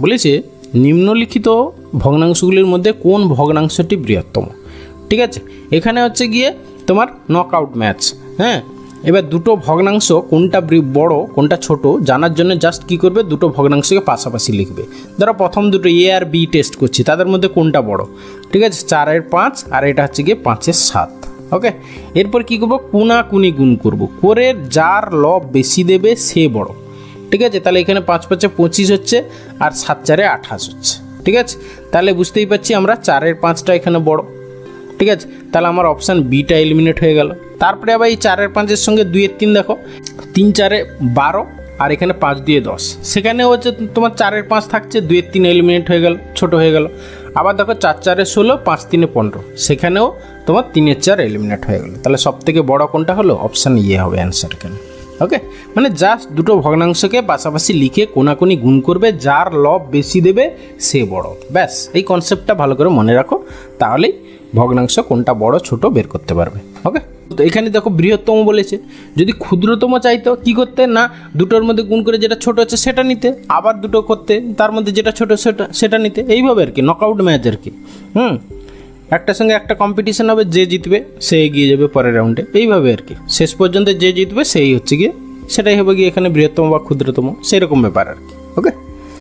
বলেছে, নিম্নলিখিত ভগ্নাংশগুলির মধ্যে কোন ভগ্নাংশটি বৃহত্তম? ঠিক আছে? এখানে হচ্ছে গিয়ে তোমার নক আউট ম্যাচ হ্যাঁ? এবার দুটো ভগ্নাংশ কোনটা বড়, কোনটা ছোট, জানার জন্য জাস্ট কি করবে? দুটো ভগ্নাংশকে পাশাপাশি লিখবে। ধরো প্রথম দুটো এ আর বি টেস্ট করছি, তাদের মধ্যে কোনটা বড়? ঠিক আছে? চারের পাঁচ, আর এটা হচ্ছে গিয়ে পাঁচের সাত ওকে এরপর কি করব? কুনাকুনি গুণ করব। করে যার লব বেশি দেবে, সে বড়। ঠিক আছে? তাহলে এখানে পাঁচ পাঁচে পঁচিশ হচ্ছে আর সাত চারে আঠাশ হচ্ছে। ঠিক আছে? তাহলে বুঝতেই পারছি আমরা চারের পাঁচটা এখানে বড়। ঠিক আছে? তাহলে আমার অপশান বিটা এলিমিনেট হয়ে গেল। তারপরে আবার এই চারের পাঁচের সঙ্গে দুইয়ের তিন দেখো। তিন চারে বারো আর এখানে পাঁচ দিয়ে দশ। সেখানে হচ্ছে তোমার চারের পাঁচ থাকছে, দুইয়ের তিন এলিমিনেট হয়ে গেল, ছোট হয়ে গেল। আবার দেখো চার চারে ষোলো, পাঁচ তিনে পনেরো। সেখানেও তোমার তিনের চার এলিমিনেট হয়ে গেল। তাহলে সব থেকে বড় কোনটা হলো? অপশান ইয়ে হবে অ্যান্সার এখানে। ওকে মানে জাস্ট দুটো ভগ্নাংশকে পাশাপাশি লিখে কোনাকুনি গুণ করবে, যার লব বেশি দেবে, সে বড়। ব্যাস, এই কনসেপ্টটা ভালো করে মনে রাখো, তাহলেই ভগ্নাংশ কোনটা বড়, ছোট বের করতে পারবে। ওকে তো এখানে দেখো বৃহত্তম বলেছে, যদি ক্ষুদ্রতম চাইতো, কি করতে? না, দুটোর মধ্যে গুণ করে যেটা ছোট হচ্ছে সেটা নিতে, আবার দুটো করতে, তার মধ্যে যেটা ছোট সেটা সেটা নিতে। এইভাবে আর কি নকআউট ম্যাচ আর কি। হুম? একটার সঙ্গে একটা কম্পিটিশন হবে, যে জিতবে সে এগিয়ে যাবে পরের রাউন্ডে এইভাবে আর কি। শেষ পর্যন্ত যে জিতবে, সেই হচ্ছে গিয়ে, সেটাই হবে গিয়ে এখানে বৃহত্তম বা ক্ষুদ্রতম, সেরকম ব্যাপার আর কি। ওকে